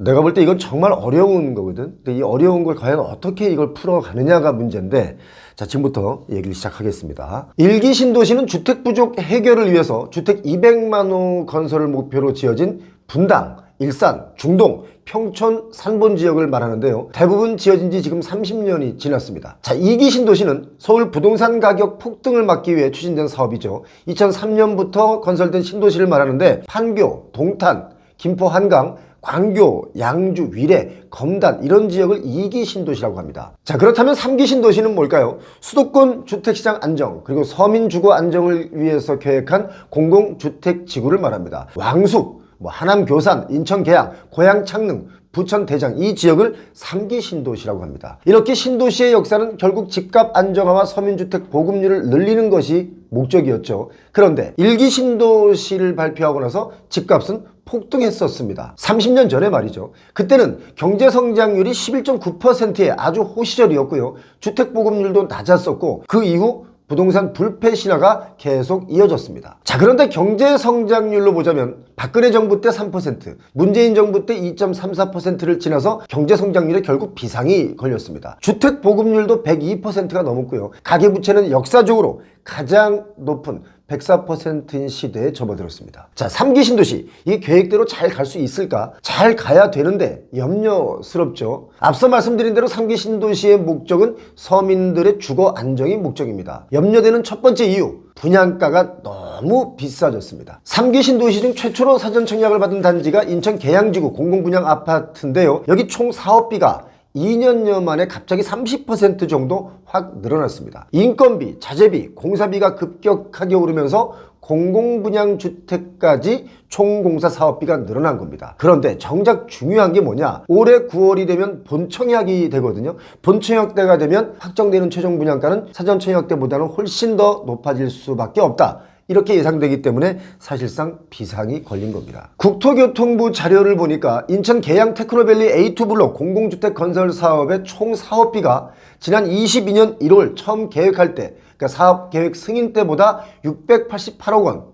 내가 볼 때 이건 정말 어려운 거거든. 근데 이 어려운 걸 과연 어떻게 이걸 풀어가느냐가 문제인데, 자, 지금부터 얘기를 시작하겠습니다. 일기 신도시는 주택 부족 해결을 위해서 주택 200만 호 건설을 목표로 지어진 분당, 일산, 중동, 평촌, 산본 지역을 말하는데요. 대부분 지어진 지 지금 30년이 지났습니다. 자, 이기 신도시는 서울 부동산 가격 폭등을 막기 위해 추진된 사업이죠. 2003년부터 건설된 신도시를 말하는데 판교, 동탄, 김포 한강, 광교, 양주, 위례, 검단 이런 지역을 2기 신도시라고 합니다. 자 그렇다면 3기 신도시는 뭘까요? 수도권 주택시장 안정 그리고 서민 주거 안정을 위해서 계획한 공공주택지구를 말합니다. 왕숙, 뭐 하남 교산, 인천 계양, 고양 창릉, 부천 대장 이 지역을 3기 신도시라고 합니다. 이렇게 신도시의 역사는 결국 집값 안정화와 서민주택 보급률을 늘리는 것이 목적이었죠. 그런데 1기 신도시를 발표하고 나서 집값은 폭등했었습니다. 30년 전에 말이죠. 그때는 경제 성장률이 11.9%의 아주 호시절이었고요. 주택 보급률도 낮았었고 그 이후 부동산 불패 신화가 계속 이어졌습니다. 자, 그런데 경제 성장률로 보자면 박근혜 정부 때 3%, 문재인 정부 때 2.34%를 지나서 경제 성장률에 결국 비상이 걸렸습니다. 주택 보급률도 102%가 넘었고요. 가계 부채는 역사적으로 가장 높은 104%인 시대에 접어들었습니다. 자, 3기 신도시. 이 계획대로 잘 갈 수 있을까? 잘 가야 되는데 염려스럽죠. 앞서 말씀드린 대로 3기 신도시의 목적은 서민들의 주거 안정이 목적입니다. 염려되는 첫 번째 이유. 분양가가 너무 비싸졌습니다. 3기 신도시 중 최초로 사전 청약을 받은 단지가 인천 계양지구 공공분양 아파트인데요. 여기 총 사업비가 2년여 만에 갑자기 30% 정도 확 늘어났습니다. 인건비, 자재비, 공사비가 급격하게 오르면서 공공분양주택까지 총공사 사업비가 늘어난 겁니다. 그런데 정작 중요한 게 뭐냐? 올해 9월이 되면 본청약이 되거든요. 본청약 때가 되면 확정되는 최종 분양가는 사전 청약 때보다는 훨씬 더 높아질 수밖에 없다. 이렇게 예상되기 때문에 사실상 비상이 걸린 겁니다. 국토교통부 자료를 보니까 인천 계양 테크노밸리 A2 블록 공공주택 건설 사업의 총 사업비가 지난 22년 1월 처음 계획할 때, 그러니까 사업 계획 승인 때보다 688억 원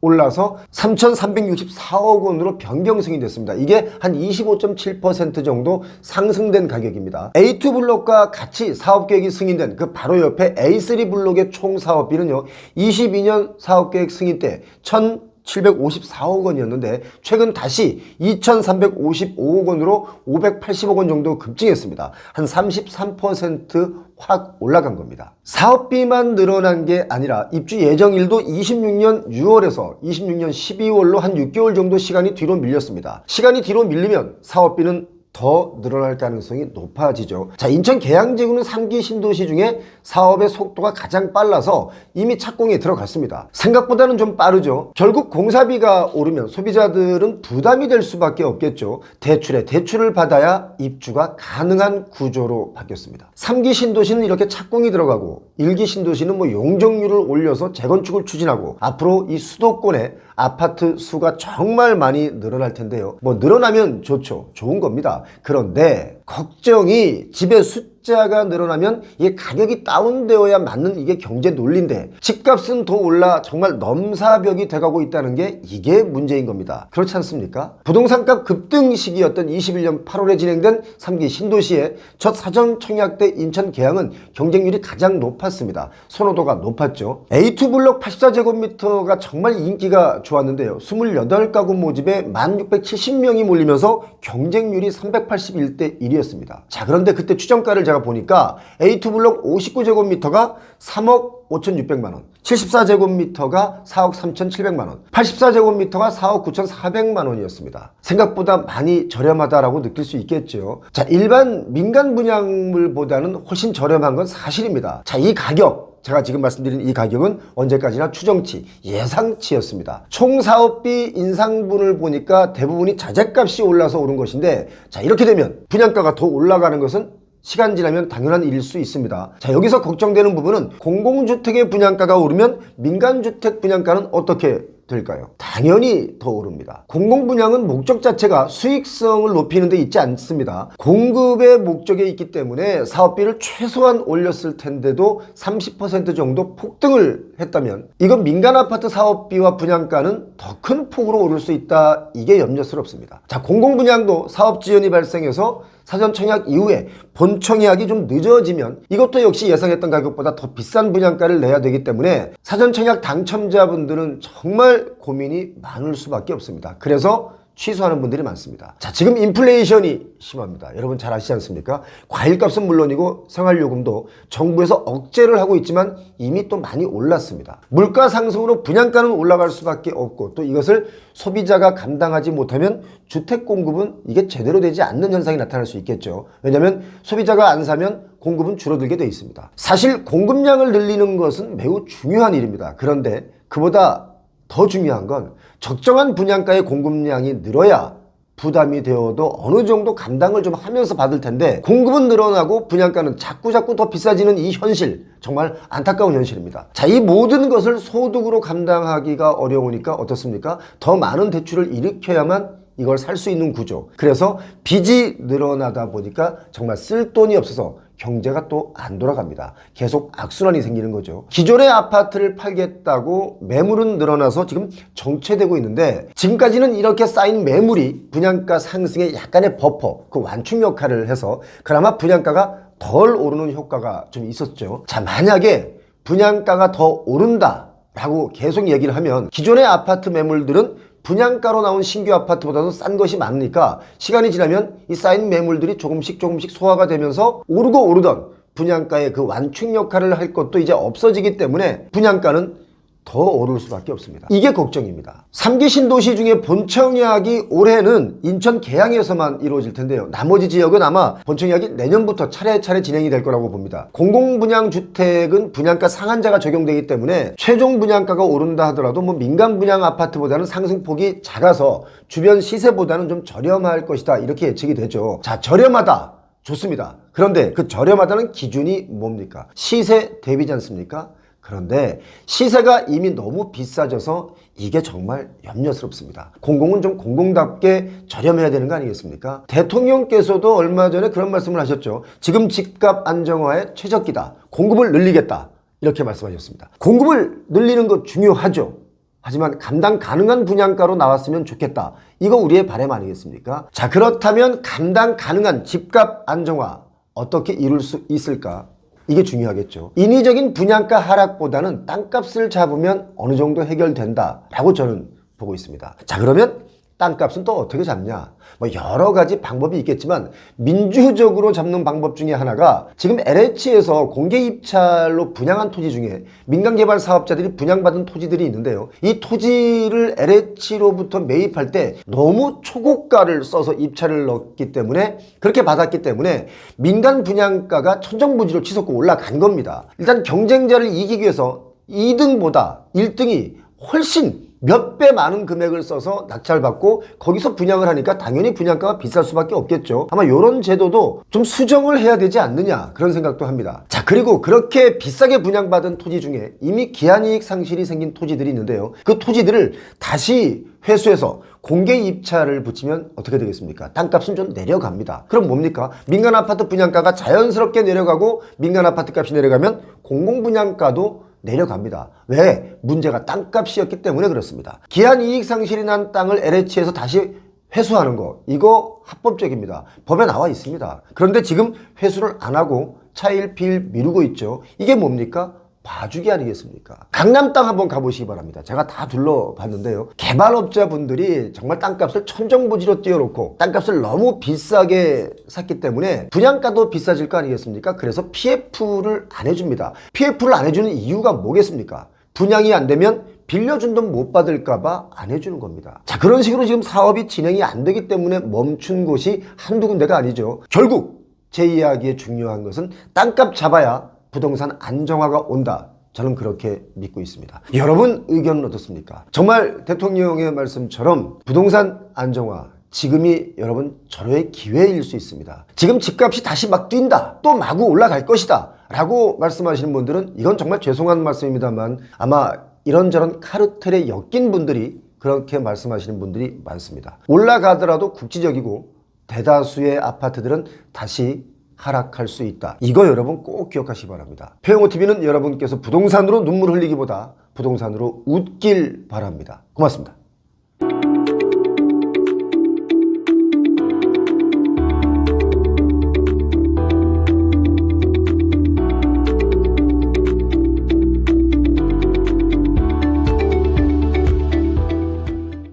올라서 3,364억 원으로 변경 승인됐습니다. 이게 한 25.7% 정도 상승된 가격입니다. A2 블록과 같이 사업 계획이 승인된 그 바로 옆에 A3 블록의 총 사업비는요. 22년 사업 계획 승인 때1,000 754억 원이었는데 최근 다시 2,355억 원으로 580억 원 정도 급증했습니다. 한 33%확 올라간 겁니다. 사업비만 늘어난 게 아니라 입주 예정일도 26년 6월에서 26년 12월로 한 6개월 정도 시간이 뒤로 밀렸습니다. 시간이 뒤로 밀리면 사업비는 더 늘어날 가능성이 높아지죠. 자, 인천 계양지구는 3기 신도시 중에 사업의 속도가 가장 빨라서 이미 착공에 들어갔습니다. 생각보다는 좀 빠르죠. 결국 공사비가 오르면 소비자들은 부담이 될 수밖에 없겠죠. 대출에 대출을 받아야 입주가 가능한 구조로 바뀌었습니다. 3기 신도시는 이렇게 착공이 들어가고 1기 신도시는 뭐 용적률을 올려서 재건축을 추진하고 앞으로 이 수도권에 아파트 수가 정말 많이 늘어날 텐데요. 뭐 늘어나면 좋죠. 좋은 겁니다. 그런데 걱정이 집의 숫자가 늘어나면 이게 가격이 다운되어야 맞는 이게 경제 논리인데 집값은 더 올라 정말 넘사벽이 돼가고 있다는 게 이게 문제인 겁니다. 그렇지 않습니까? 부동산값 급등 시기였던 21년 8월에 진행된 3기 신도시의 첫 사전 청약 때 인천 계양은 경쟁률이 가장 높았습니다. 선호도가 높았죠. A2 블록 84제곱미터가 정말 인기가 좋았는데요. 28가구 모집에 1670명이 몰리면서 경쟁률이 381대 1이었습니다. 자, 그런데 그때 추정가를 제가 보니까 A2 블록 59제곱미터가 3억 5,600만 원, 74제곱미터가 4억 3,700만 원, 84제곱미터가 4억 9,400만 원이었습니다. 생각보다 많이 저렴하다라고 느낄 수 있겠죠. 자, 일반 민간 분양물보다는 훨씬 저렴한 건 사실입니다. 자, 이 가격 제가 지금 말씀드린 이 가격은 언제까지나 추정치, 예상치였습니다. 총 사업비 인상분을 보니까 대부분이 자재값이 올라서 오른 것인데 자 이렇게 되면 분양가가 더 올라가는 것은 시간 지나면 당연한 일일 수 있습니다. 자 여기서 걱정되는 부분은 공공주택의 분양가가 오르면 민간주택 분양가는 어떻게 될까요? 당연히 더 오릅니다. 공공분양은 목적 자체가 수익성을 높이는 데 있지 않습니다. 공급의 목적에 있기 때문에 사업비를 최소한 올렸을 텐데도 30% 정도 폭등을 했다면 이건 민간 아파트 사업비와 분양가는 더 큰 폭으로 오를 수 있다. 이게 염려스럽습니다. 자, 공공분양도 사업 지연이 발생해서 사전 청약 이후에 본 청약이 좀 늦어지면 이것도 역시 예상했던 가격보다 더 비싼 분양가를 내야 되기 때문에 사전 청약 당첨자분들은 정말 고민이 많을 수밖에 없습니다. 그래서 취소하는 분들이 많습니다. 자, 지금 인플레이션이 심합니다. 여러분 잘 아시지 않습니까? 과일값은 물론이고 생활요금도 정부에서 억제를 하고 있지만 이미 또 많이 올랐습니다. 물가 상승으로 분양가는 올라갈 수밖에 없고 또 이것을 소비자가 감당하지 못하면 주택 공급은 이게 제대로 되지 않는 현상이 나타날 수 있겠죠. 왜냐하면 소비자가 안 사면 공급은 줄어들게 돼 있습니다. 사실 공급량을 늘리는 것은 매우 중요한 일입니다. 그런데 그보다 더 중요한 건 적정한 분양가의 공급량이 늘어야 부담이 되어도 어느 정도 감당을 좀 하면서 받을 텐데 공급은 늘어나고 분양가는 자꾸 자꾸 더 비싸지는 이 현실 정말 안타까운 현실입니다. 자, 이 모든 것을 소득으로 감당하기가 어려우니까 어떻습니까? 더 많은 대출을 일으켜야만 이걸 살 수 있는 구조. 그래서 빚이 늘어나다 보니까 정말 쓸 돈이 없어서 경제가 또 안 돌아갑니다. 계속 악순환이 생기는 거죠. 기존의 아파트를 팔겠다고 매물은 늘어나서 지금 정체되고 있는데 지금까지는 이렇게 쌓인 매물이 분양가 상승에 약간의 버퍼, 그 완충 역할을 해서 그나마 분양가가 덜 오르는 효과가 좀 있었죠. 자, 만약에 분양가가 더 오른다. 라고 계속 얘기를 하면 기존의 아파트 매물들은 분양가로 나온 신규 아파트보다도 싼 것이 많으니까 시간이 지나면 이 쌓인 매물들이 조금씩 조금씩 소화가 되면서 오르고 오르던 분양가의 그 완충 역할을 할 것도 이제 없어지기 때문에 분양가는 더 오를 수밖에 없습니다. 이게 걱정입니다. 3기 신도시 중에 본청약이 올해는 인천 계양에서만 이루어질 텐데요. 나머지 지역은 아마 본청약이 내년부터 차례차례 진행이 될 거라고 봅니다. 공공분양 주택은 분양가 상한자가 적용되기 때문에 최종 분양가가 오른다 하더라도 뭐 민간 분양 아파트보다는 상승폭이 작아서 주변 시세보다는 좀 저렴할 것이다. 이렇게 예측이 되죠. 자, 저렴하다. 좋습니다. 그런데 그 저렴하다는 기준이 뭡니까? 시세 대비지 않습니까? 그런데 시세가 이미 너무 비싸져서 이게 정말 염려스럽습니다. 공공은 좀 공공답게 저렴해야 되는 거 아니겠습니까? 대통령께서도 얼마 전에 그런 말씀을 하셨죠. 지금 집값 안정화의 최적기다. 공급을 늘리겠다. 이렇게 말씀하셨습니다. 공급을 늘리는 것 중요하죠. 하지만 감당 가능한 분양가로 나왔으면 좋겠다. 이거 우리의 바람 아니겠습니까? 자, 그렇다면 감당 가능한 집값 안정화 어떻게 이룰 수 있을까? 이게 중요하겠죠. 인위적인 분양가 하락보다는 땅값을 잡으면 어느 정도 해결된다라고 저는 보고 있습니다. 자, 그러면 땅값은 또 어떻게 잡냐? 뭐 여러 가지 방법이 있겠지만 민주적으로 잡는 방법 중에 하나가 지금 LH에서 공개 입찰로 분양한 토지 중에 민간 개발 사업자들이 분양받은 토지들이 있는데요. 이 토지를 LH로부터 매입할 때 너무 초고가를 써서 입찰을 넣었기 때문에 그렇게 받았기 때문에 민간 분양가가 천정부지로 치솟고 올라간 겁니다. 일단 경쟁자를 이기기 위해서 2등보다 1등이 훨씬 몇 배 많은 금액을 써서 낙찰 받고 거기서 분양을 하니까 당연히 분양가가 비쌀 수밖에 없겠죠. 아마 이런 제도도 좀 수정을 해야 되지 않느냐 그런 생각도 합니다. 자 그리고 그렇게 비싸게 분양받은 토지 중에 이미 기한이익 상실이 생긴 토지들이 있는데요. 그 토지들을 다시 회수해서 공개 입찰을 붙이면 어떻게 되겠습니까? 땅값은 좀 내려갑니다. 그럼 뭡니까? 민간 아파트 분양가가 자연스럽게 내려가고 민간 아파트 값이 내려가면 공공 분양가도 내려갑니다. 왜? 문제가 땅값이었기 때문에 그렇습니다. 기한 이익 상실이 난 땅을 LH에서 다시 회수하는 거 이거 합법적입니다. 법에 나와 있습니다. 그런데 지금 회수를 안 하고 차일 피일 미루고 있죠. 이게 뭡니까? 봐주기 아니겠습니까? 강남 땅 한번 가보시기 바랍니다. 제가 다 둘러봤는데요. 개발업자분들이 정말 땅값을 천정부지로 띄워놓고 땅값을 너무 비싸게 샀기 때문에 분양가도 비싸질 거 아니겠습니까? 그래서 PF를 안 해줍니다. PF를 안 해주는 이유가 뭐겠습니까? 분양이 안 되면 빌려준 돈 못 받을까봐 안 해주는 겁니다. 자, 그런 식으로 지금 사업이 진행이 안 되기 때문에 멈춘 곳이 한두 군데가 아니죠. 결국 제 이야기에 중요한 것은 땅값 잡아야 부동산 안정화가 온다. 저는 그렇게 믿고 있습니다. 여러분 의견은 어떻습니까? 정말 대통령의 말씀처럼 부동산 안정화 지금이 여러분 절호의 기회일 수 있습니다. 지금 집값이 다시 막 뛴다. 또 마구 올라갈 것이다. 라고 말씀하시는 분들은 이건 정말 죄송한 말씀입니다만 아마 이런저런 카르텔에 엮인 분들이 그렇게 말씀하시는 분들이 많습니다. 올라가더라도 국지적이고 대다수의 아파트들은 다시 하락할 수 있다. 이거 여러분 꼭 기억하시기 바랍니다. 표영호 TV는 여러분께서 부동산으로 눈물 흘리기보다 부동산으로 웃길 바랍니다. 고맙습니다.